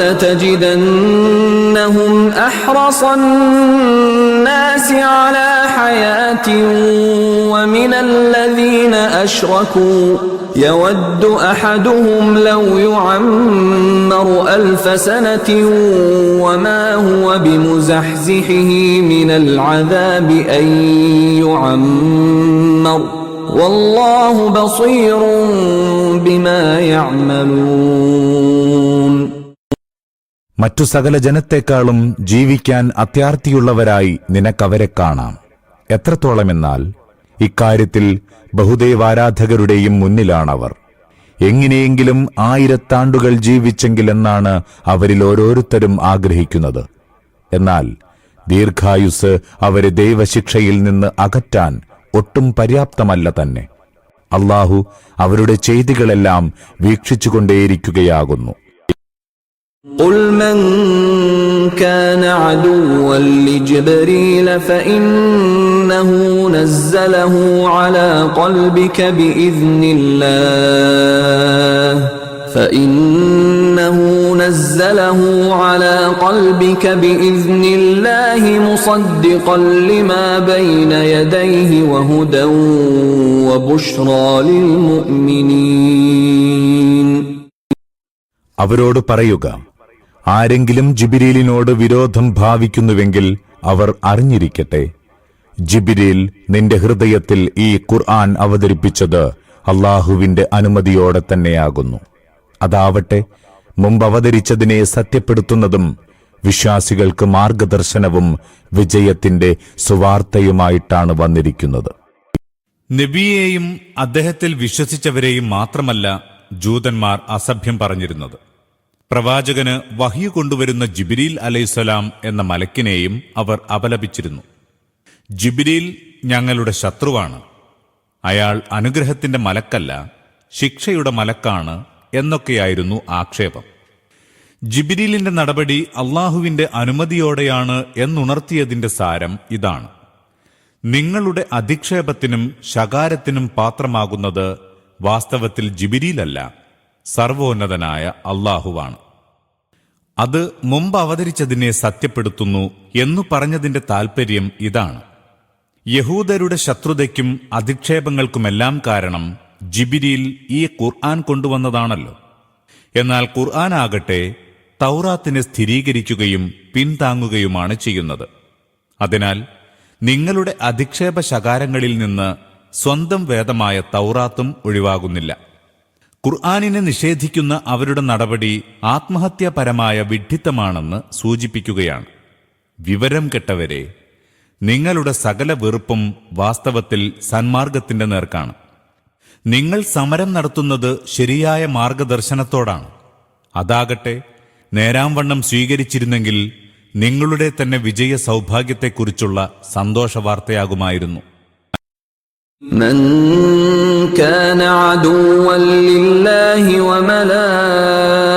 لتجدنهم أحرص الناس على حياة ومن الذين أشركوا. يود أحدهم لو يعمر ألف سنة وما هو بمزحزحه من العذاب أن يعمر. والله بصير بما يعملون. മറ്റു സകല ജനത്തെക്കാളും ജീവിക്കാൻ അത്യാർത്തിയുള്ളവരായി നിനക്കവരെ കാണാം. എത്രത്തോളമെന്നാൽ ഇക്കാര്യത്തിൽ ബഹുദൈവാരാധകരുടെയും മുന്നിലാണവർ. എങ്ങനെയെങ്കിലും ആയിരത്താണ്ടുകൾ ജീവിച്ചെങ്കിലെന്നാണ് അവരിൽ ഓരോരുത്തരും ആഗ്രഹിക്കുന്നത്. എന്നാൽ ദീർഘായുസ് അവരെ ദൈവശിക്ഷയിൽ നിന്ന് അകറ്റാൻ ഒട്ടും പര്യാപ്തമല്ല തന്നെ. അള്ളാഹു അവരുടെ ചെയ്തികളെല്ലാം വീക്ഷിച്ചുകൊണ്ടേയിരിക്കുകയാകുന്നു. قل من كان عدوا لجبريل فإنه نزله على قلبك بإذن الله فإنه نزله على قلبك بإذن الله مصدقا لما بين يديه وهدى وبشرى للمؤمنين അവരോട് പറയുക ആരെങ്കിലും ജിബിരീലിനോട് വിരോധം ഭാവിക്കുന്നുവെങ്കിൽ അവർ അറിഞ്ഞിരിക്കട്ടെ. ജിബിരിൽ നിന്റെ ഹൃദയത്തിൽ ഈ ഖുർആൻ അവതരിപ്പിച്ചത് അള്ളാഹുവിന്റെ അനുമതിയോടെ തന്നെയാകുന്നു. അതാവട്ടെ മുമ്പ് അവതരിച്ചതിനെ സത്യപ്പെടുത്തുന്നതും വിശ്വാസികൾക്ക് മാർഗദർശനവും വിജയത്തിന്റെ സുവാർത്തയുമായിട്ടാണ് വന്നിരിക്കുന്നത്. നബിയെയും അദ്ദേഹത്തിൽ വിശ്വസിച്ചവരെയും മാത്രമല്ല ജൂതന്മാർ അസഭ്യം പറഞ്ഞിരുന്നത്. പ്രവാചകന് വഹിയു കൊണ്ടുവരുന്ന ജിബിരിൽ അലൈസലാം എന്ന മലക്കിനെയും അവർ അപലപിച്ചിരുന്നു. ജിബിരിൽ ഞങ്ങളുടെ ശത്രുവാണ്. അയാൾ അനുഗ്രഹത്തിന്റെ മലക്കല്ല ശിക്ഷയുടെ മലക്കാണ് എന്നൊക്കെയായിരുന്നു ആക്ഷേപം. ജിബിരിലിന്റെ നടപടി അള്ളാഹുവിന്റെ അനുമതിയോടെയാണ് എന്നുണർത്തിയതിന്റെ സാരം ഇതാണ്. നിങ്ങളുടെ അധിക്ഷേപത്തിനും ശകാരത്തിനും പാത്രമാകുന്നത് വാസ്തവത്തിൽ ജിബിരിയിലല്ല സർവോന്നതനായ അള്ളാഹുവാണ്. അത് മുമ്പ് അവതരിച്ചതിനെ സത്യപ്പെടുത്തുന്നു എന്നു പറഞ്ഞതിന്റെ താൽപ്പര്യം ഇതാണ്. യഹൂദരുടെ ശത്രുതയ്ക്കും അധിക്ഷേപങ്ങൾക്കുമെല്ലാം കാരണം ജിബിരിയിൽ ഈ ഖുർആൻ കൊണ്ടുവന്നതാണല്ലോ. എന്നാൽ ഖുർആൻ ആകട്ടെ തൗറാത്തിനെ സ്ഥിരീകരിക്കുകയും പിന്താങ്ങുകയുമാണ് ചെയ്യുന്നത്. അതിനാൽ നിങ്ങളുടെ അധിക്ഷേപ ശകാരങ്ങളിൽ നിന്ന് സ്വന്തം വേദമായ തൗറാത്തും ഒഴിവാകുന്നില്ല. ഖുർആാനിനെ നിഷേധിക്കുന്ന അവരുടെ നടപടി ആത്മഹത്യാപരമായ വിഡ്ഢിത്തമാണെന്ന് സൂചിപ്പിക്കുകയാണ്. വിവരം കെട്ടവരെ നിങ്ങളുടെ സകല വെറുപ്പും വാസ്തവത്തിൽ സന്മാർഗത്തിന്റെ നേർക്കാണ്. നിങ്ങൾ സമരം നടത്തുന്നത് ശരിയായ മാർഗദർശനത്തോടാണ്. അതാകട്ടെ നേരാംവണ്ണം സ്വീകരിച്ചിരുന്നെങ്കിൽ നിങ്ങളുടെ തന്നെ വിജയ സൗഭാഗ്യത്തെക്കുറിച്ചുള്ള സന്തോഷവാർത്തയാകുമായിരുന്നു. من كان عدوا لله وملائكته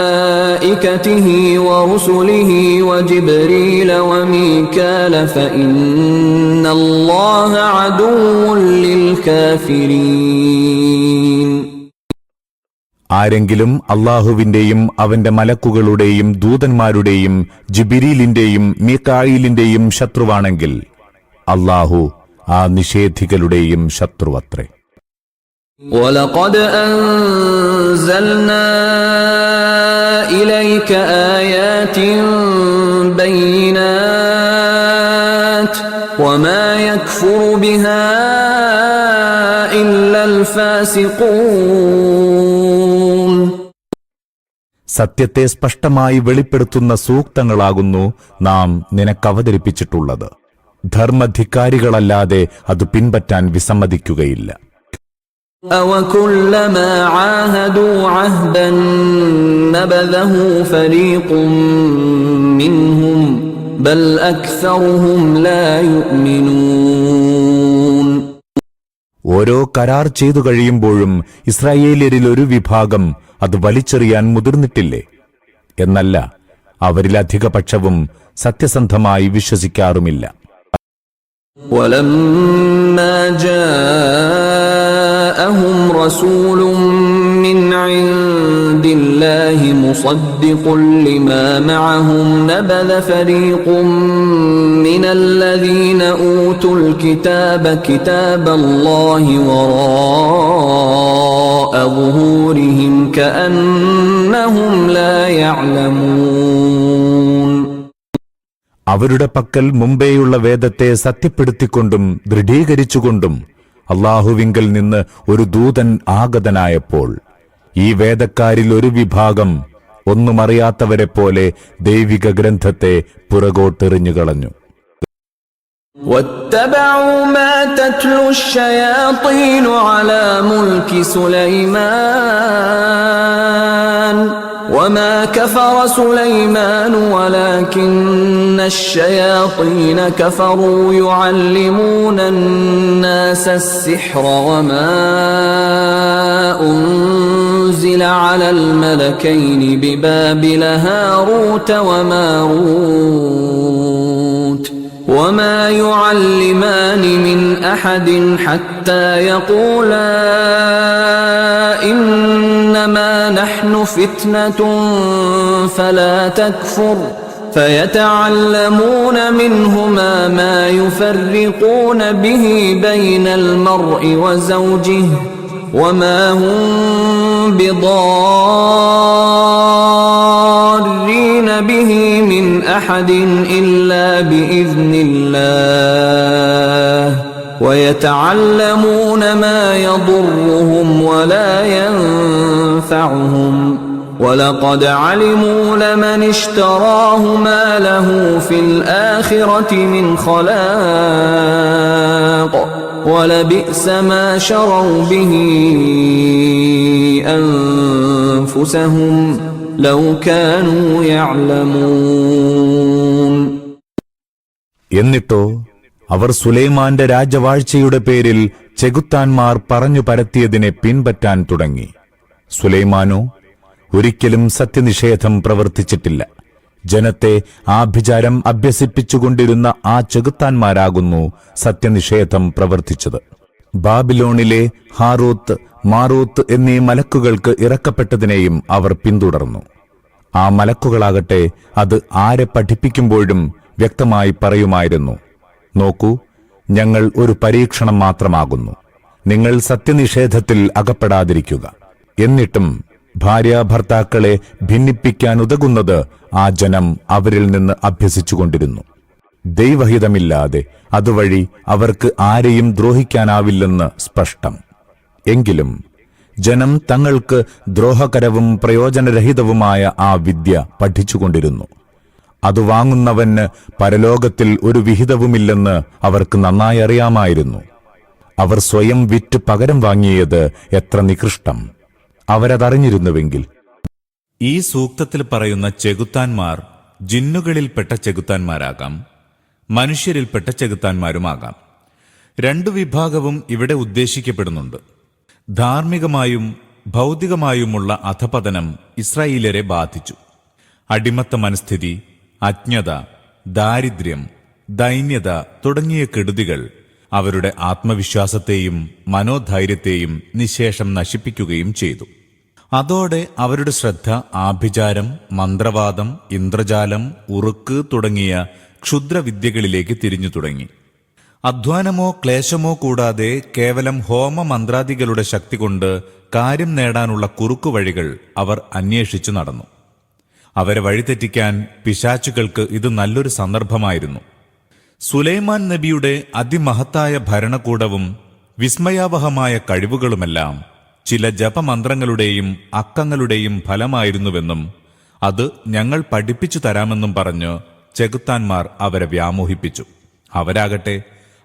ورسله وجبريل وميكال فإن الله عدو للكافرين ആരെങ്കിലും അള്ളാഹുവിന്റെയും അവന്റെ മലക്കുകളുടെയും ദൂതന്മാരുടെയും ജിബിരിലിന്റെയും മീക്കായിലിന്റെയും ശത്രുവാണെങ്കിൽ അള്ളാഹു ആ നിഷേധികളുടെയും ശത്രുവത്രേ ولقد أنزلنا إليك آيات بينات وما يكفر بها إلا الفاسقون സത്യത്തെ സ്പഷ്ടമായി വെളിപ്പെടുത്തുന്ന സൂക്തങ്ങളാകുന്നു നാം നിനക്കവതരിപ്പിച്ചിട്ടുള്ളത് ധർമ്മധിക്കാരികളല്ലാതെ അത് പിൻപറ്റാൻ വിസമ്മതിക്കുകയില്ല. ഓരോ കരാർ ചെയ്തു കഴിയുമ്പോഴും ഇസ്രായേലിയരിൽ ഒരു വിഭാഗം അത് വലിച്ചെറിയാൻ മുതിർന്നിട്ടില്ലേ? എന്നല്ല അവരിലധിക പക്ഷവും സത്യസന്ധമായി വിശ്വസിക്കാറുമില്ല. ولما جاءهم رسول من عند الله مصدق لما معهم نبذ فريق من الذين أوتوا الكتاب كتاب الله وراء ظهورهم كأنهم لا يعلمون. അവരുടെ പക്കൽ മുമ്പേയുള്ള വേദത്തെ സത്യപ്പെടുത്തിക്കൊണ്ടും ദൃഢീകരിച്ചുകൊണ്ടും അള്ളാഹുവിങ്കൽ നിന്ന് ഒരു ദൂതൻ ആഗതനായപ്പോൾ ഈ വേദക്കാരിൽ ഒരു വിഭാഗം ഒന്നും അറിയാത്തവരെ പോലെ ദൈവിക ഗ്രന്ഥത്തെ പുറകോട്ടെറിഞ്ഞുകളഞ്ഞു واتبعوا ما تتلو الشياطين على ملك سليمان وما كفر سليمان ولكن الشياطين كفروا يعلمون الناس السحر وما أنزل على الملكين ببابل هاروت وماروت وما يعلمان من احد حتى يقولا إنما نحن فتنة فلا تكفر فيتعلمون منهما ما يفرقون به بين المرء وزوجه وما هم بضارين به من أحد إلا بإذن الله ويتعلمون ما يضرهم ولا ينفعهم ولقد علموا لمن اشتراه ما له في الاخره من خلاق ولبئس ما شروا به انفسهم لو كانوا يعلمون എന്നിട്ടോ അവർ സുലൈമാന്റെ രാജവാഴ്ചയുടെ പേരിൽ ചെകുത്താൻമാർ പറഞ്ഞു പരത്തിയതിനെ പിൻപറ്റാൻ തുടങ്ങി. സുലൈമാനോ ഒരിക്കലും സത്യനിഷേധം പ്രവർത്തിച്ചിട്ടില്ല. ജനത്തെ ആഭിചാരം അഭ്യസിപ്പിച്ചുകൊണ്ടിരുന്ന ആ ചെകുത്താൻമാരാകുന്നു സത്യനിഷേധം പ്രവർത്തിച്ചത്. ബാബിലോണിലെ ഹാറൂത്ത് മാറൂത്ത് എന്നീ മലക്കുകൾക്ക് ഇറക്കപ്പെട്ടതിനെയും അവർ പിന്തുടർന്നു. ആ മലക്കുകളാകട്ടെ അത് ആരെ പഠിപ്പിക്കുമ്പോഴും വ്യക്തമായി പറയുമായിരുന്നു. നോക്കൂ ഞങ്ങൾ ഒരു പരീക്ഷണം മാത്രമാകുന്നു. നിങ്ങൾ സത്യനിഷേധത്തിൽ അകപ്പെടാതിരിക്കുക. എന്നിട്ടും ഭാര്യ ഭർത്താക്കളെ ഭിന്നിപ്പിക്കാൻ ഉതകുന്നത് ആ ജനം അവരിൽ നിന്ന് അഭ്യസിച്ചുകൊണ്ടിരുന്നു. ദൈവഹിതമില്ലാതെ അതുവഴി അവർക്ക് ആരെയും ദ്രോഹിക്കാനാവില്ലെന്ന് സ്പഷ്ടം. എങ്കിലും ജനം തങ്ങൾക്ക് ദ്രോഹകരവും പ്രയോജനരഹിതവുമായ ആ വിദ്യ പഠിച്ചുകൊണ്ടിരുന്നു. അത് വാങ്ങുന്നവന് പരലോകത്തിൽ ഒരു വിഹിതവുമില്ലെന്ന് അവർക്ക് നന്നായി അറിയാമായിരുന്നു. അവർ സ്വയം വിറ്റ് പകരം വാങ്ങിയത് എത്ര നികൃഷ്ടം. അവരതറിഞ്ഞിരുന്നുവെങ്കിൽ. ഈ സൂക്തത്തിൽ പറയുന്ന ചെകുത്താന്മാർ ജിന്നുകളിൽപ്പെട്ട ചെകുത്താന്മാരാകാം മനുഷ്യരിൽപ്പെട്ട ചെകുത്താന്മാരുമാകാം. രണ്ടു വിഭാഗവും ഇവിടെ ഉദ്ദേശിക്കപ്പെടുന്നുണ്ട്. ധാർമ്മികമായും ഭൗതികമായുമുള്ള അധപതനം ഇസ്രായേലരെ ബാധിച്ചു. അടിമത്ത മനസ്ഥിതി അജ്ഞത ദാരിദ്ര്യം ദൈന്യത തുടങ്ങിയ കെടുതികൾ അവരുടെ ആത്മവിശ്വാസത്തെയും മനോധൈര്യത്തെയും നിശേഷം നശിപ്പിക്കുകയും ചെയ്തു. അതോടെ അവരുടെ ശ്രദ്ധ ആഭിചാരം മന്ത്രവാദം ഇന്ദ്രജാലം ഉറുക്ക് തുടങ്ങിയ ക്ഷുദ്രവിദ്യകളിലേക്ക് തിരിഞ്ഞു തുടങ്ങി. അധ്വാനമോ ക്ലേശമോ കൂടാതെ കേവലം ഹോമമന്ത്രാദികളുടെ ശക്തി കൊണ്ട് കാര്യം നേടാനുള്ള കുറുക്കുവഴികൾ അവർ അന്വേഷിച്ചു നടന്നു. അവരെ വഴിതെറ്റിക്കാൻ പിശാച്ചുകൾക്ക് ഇത് നല്ലൊരു സന്ദർഭമായിരുന്നു. സുലൈമാൻ നബിയുടെ അതിമഹത്തായ ഭരണകൂടവും വിസ്മയാവഹമായ കഴിവുകളുമെല്ലാം ചില ജപമന്ത്രങ്ങളുടെയും അക്കങ്ങളുടെയും ഫലമായിരുന്നുവെന്നും അത് ഞങ്ങൾ പഠിപ്പിച്ചു തരാമെന്നും പറഞ്ഞ് ചെകുത്താൻമാർ അവരെ വ്യാമോഹിപ്പിച്ചു. അവരാകട്ടെ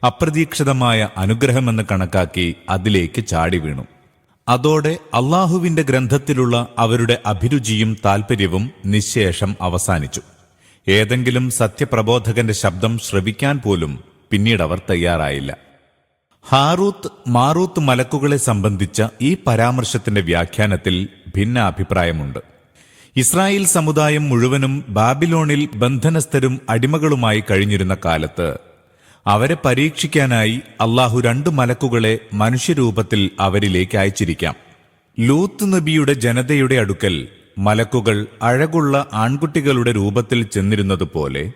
അപ്രതീക്ഷിതമായ അനുഗ്രഹമെന്ന് കണക്കാക്കി അതിലേക്ക് ചാടി വീണു അതോടെ അള്ളാഹുവിന്റെ ഗ്രന്ഥത്തിലുള്ള അവരുടെ അഭിരുചിയും താൽപ്പര്യവും നിശേഷം അവസാനിച്ചു. ഏതെങ്കിലും സത്യപ്രബോധകന്റെ ശബ്ദം ശ്രവിക്കാൻ പോലും പിന്നീട് അവർ തയ്യാറായില്ല. ഹാറൂത്ത് മാറൂത്ത് മലക്കുകളെ സംബന്ധിച്ച ഈ പരാമർശത്തിന്റെ വ്യാഖ്യാനത്തിൽ ഭിന്ന അഭിപ്രായമുണ്ട് ഇസ്രായേൽ സമുദായം മുഴുവനും ബാബിലോണിൽ ബന്ധനസ്ഥരും അടിമകളുമായി കഴിഞ്ഞിരുന്ന കാലത്ത് അവരെ പരീക്ഷിക്കാനായി അള്ളാഹു രണ്ടു മലക്കുകളെ മനുഷ്യരൂപത്തിൽ അവരിലേക്ക് അയച്ചിരിക്കാം. ലൂത്ത് നബിയുടെ ജനതയുടെ അടുക്കൽ മലക്കുകൾ അഴകുള്ള ആൺകുട്ടികളുടെ രൂപത്തിൽ ചെന്നിരുന്നതുപോലെ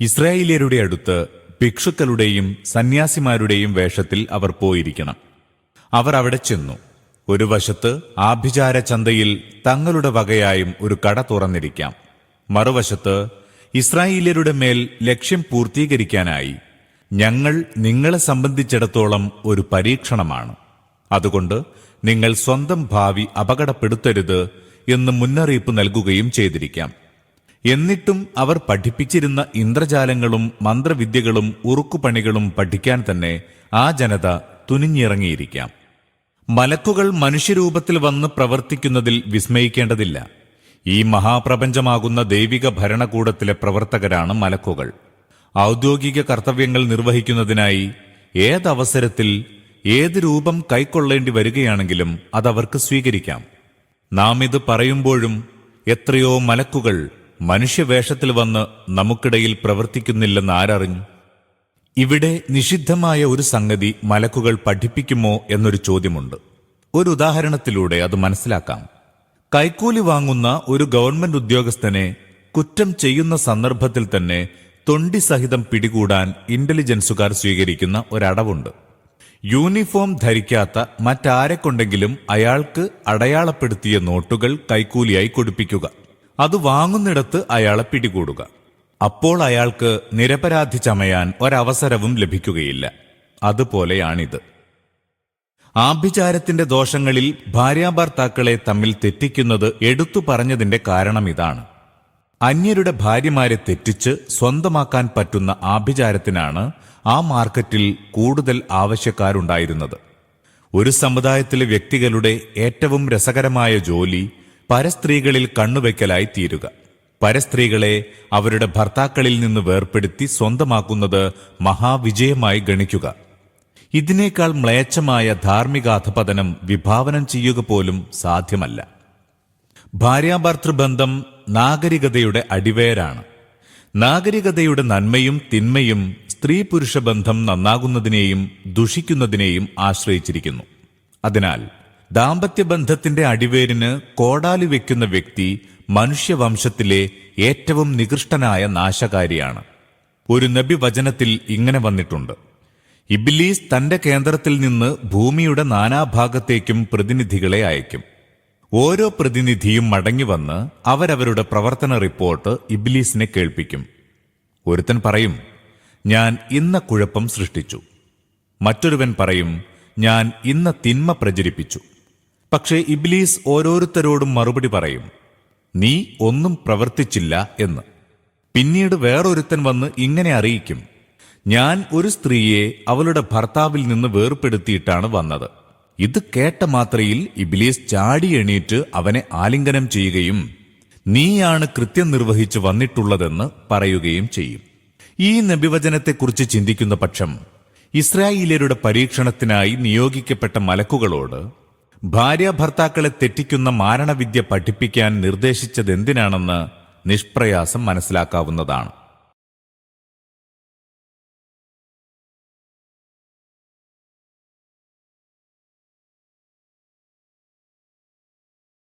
ഇസ്രായേലിയരുടെ അടുത്ത് ഭിക്ഷുക്കളുടെയും സന്യാസിമാരുടെയും വേഷത്തിൽ അവർ പോയിരിക്കണം. അവർ അവിടെ ചെന്നു. ഒരു വശത്ത് ആഭിചാര ചന്തയിൽ തങ്ങളുടെ വകയായും ഒരു കട തുറന്നിരിക്കാം. മറുവശത്ത് ഇസ്രായേലിയരുടെ മേൽ ലക്ഷ്യം പൂർത്തീകരിക്കാനായി ഞങ്ങൾ നിങ്ങളെ സംബന്ധിച്ചിടത്തോളം ഒരു പരീക്ഷണമാണ്. അതുകൊണ്ട് നിങ്ങൾ സ്വന്തം ഭാവി അപകടപ്പെടുത്തരുത് എന്ന് മുന്നറിയിപ്പ് നൽകുകയും ചെയ്തിരിക്കാം. എന്നിട്ടും അവർ പഠിപ്പിച്ചിരുന്ന ഇന്ദ്രജാലങ്ങളും മന്ത്രവിദ്യകളും ഉറുക്കുപണികളും പഠിക്കാൻ തന്നെ ആ ജനത തുനിഞ്ഞിറങ്ങിയിരിക്കാം. മലക്കുകൾ മനുഷ്യരൂപത്തിൽ വന്ന് പ്രവർത്തിക്കുന്നതിൽ വിസ്മയിക്കേണ്ടതില്ല. ഈ മഹാപ്രപഞ്ചമാകുന്ന ദൈവിക ഭരണകൂടത്തിലെ പ്രവർത്തകരാണ് മലക്കുകൾ. ഔദ്യോഗിക കർത്തവ്യങ്ങൾ നിർവഹിക്കുന്നതിനായി ഏതവസരത്തിൽ ഏത് രൂപം കൈക്കൊള്ളേണ്ടി വരികയാണെങ്കിലും അതവർക്ക് സ്വീകരിക്കാം. നാം ഇത് പറയുമ്പോഴും എത്രയോ മലക്കുകൾ മനുഷ്യവേഷത്തിൽ വന്ന് നമുക്കിടയിൽ പ്രവർത്തിക്കുന്നില്ലെന്ന് ആരറിഞ്ഞു. ഇവിടെ നിഷിദ്ധമായ ഒരു സംഗതി മലക്കുകൾ പഠിപ്പിക്കുമോ എന്നൊരു ചോദ്യമുണ്ട്. ഒരു ഉദാഹരണത്തിലൂടെ അത് മനസ്സിലാക്കാം. കൈക്കൂലി വാങ്ങുന്ന ഒരു ഗവൺമെന്റ് ഉദ്യോഗസ്ഥനെ കുറ്റം ചെയ്യുന്ന സന്ദർഭത്തിൽ തന്നെ തൊണ്ടി സഹിതം പിടികൂടാൻ ഇന്റലിജൻസുകാർ സ്വീകരിക്കുന്ന ഒരടവുണ്ട്. യൂണിഫോം ധരിക്കാത്ത മറ്റാരെ കൊണ്ടെങ്കിലും അയാൾക്ക് അടയാളപ്പെടുത്തിയ നോട്ടുകൾ കൈക്കൂലിയായി കൊടുപ്പിക്കുക. അത് വാങ്ങുന്നിടത്ത് അയാളെ പിടികൂടുക. അപ്പോൾ അയാൾക്ക് നിരപരാധി ചമയാൻ ഒരവസരവും ലഭിക്കുകയില്ല. അതുപോലെയാണിത്. ആഭിചാരത്തിന്റെ ദോഷങ്ങളിൽ ഭാര്യാഭർത്താക്കളെ തമ്മിൽ തെറ്റിക്കുന്നത് എടുത്തു പറഞ്ഞതിന്റെ കാരണം ഇതാണ് അന്യരുടെ ഭാര്യമാരെ തെറ്റിച്ച് സ്വന്തമാക്കാൻ പറ്റുന്ന ആഭിചാരത്തിനാണ് ആ മാർക്കറ്റിൽ കൂടുതൽ ആവശ്യക്കാരുണ്ടായിരുന്നത്. ഒരു സമുദായത്തിലെ വ്യക്തികളുടെ ഏറ്റവും രസകരമായ ജോലി പരസ്ത്രീകളിൽ കണ്ണുവെക്കലായി തീരുക. പരസ്ത്രീകളെ അവരുടെ ഭർത്താക്കളിൽ നിന്ന് വേർപ്പെടുത്തി സ്വന്തമാക്കുന്നത് മഹാവിജയമായി ഗണിക്കുക. ഇതിനേക്കാൾ മ്ലേച്ഛമായ ധാർമ്മികാധപതനം വിഭാവനം ചെയ്യുക പോലും സാധ്യമല്ല. ഭാര്യാഭർത്തൃബന്ധം നാഗരികതയുടെ അടിവേരാണ് നാഗരികതയുടെ നന്മയും തിന്മയും സ്ത്രീ പുരുഷ ബന്ധം നന്നാകുന്നതിനെയും ദുഷിക്കുന്നതിനെയും ആശ്രയിച്ചിരിക്കുന്നു. അതിനാൽ ദാമ്പത്യബന്ധത്തിന്റെ അടിവേരിന് കോടാലി വെക്കുന്ന വ്യക്തി മനുഷ്യവംശത്തിലെ ഏറ്റവും നികൃഷ്ടനായ നാശകാരിയാണ്. ഒരു നബി വചനത്തിൽ ഇങ്ങനെ വന്നിട്ടുണ്ട്. ഇബിലീസ് തന്റെ കേന്ദ്രത്തിൽ നിന്ന് ഭൂമിയുടെ നാനാഭാഗത്തേക്കും പ്രതിനിധികളെ അയക്കും. ഓരോ പ്രതിനിധിയും മടങ്ങിവന്ന് അവരവരുടെ പ്രവർത്തന റിപ്പോർട്ട് ഇബ്ലീസിനെ കേൾപ്പിക്കും. ഒരുത്തൻ പറയും ഞാൻ ഇന്ന കുഴപ്പം സൃഷ്ടിച്ചു. മറ്റൊരുവൻ പറയും ഞാൻ ഇന്ന തിന്മ പ്രചരിപ്പിച്ചു. പക്ഷേ ഇബ്ലീസ് ഓരോരുത്തരോടും മറുപടി പറയും നീ ഒന്നും പ്രവർത്തിച്ചില്ല എന്ന്. പിന്നീട് വേറൊരുത്തൻ വന്ന് ഇങ്ങനെ അറിയിക്കും ഞാൻ ഒരു സ്ത്രീയെ അവളുടെ ഭർത്താവിൽ നിന്ന് വേർപ്പെടുത്തിയിട്ടാണ് വന്നത്. ഇത് കേട്ട മാത്രയിൽ ഇബിലീസ് ചാടി എണീറ്റ് അവനെ ആലിംഗനം ചെയ്യുകയും നീയാണ് കൃത്യം നിർവഹിച്ചു വന്നിട്ടുള്ളതെന്ന് പറയുകയും ചെയ്യും. ഈ നബിവചനത്തെക്കുറിച്ച് ചിന്തിക്കുന്ന പക്ഷം ഇസ്രായേലിയരുടെ പരീക്ഷണത്തിനായി നിയോഗിക്കപ്പെട്ട മലക്കുകളോട് ഭാര്യ ഭർത്താക്കളെ തെറ്റിക്കുന്ന മാരണവിദ്യ പഠിപ്പിക്കാൻ നിർദ്ദേശിച്ചതെന്തിനാണെന്ന് നിഷ്പ്രയാസം മനസ്സിലാക്കാവുന്നതാണ്.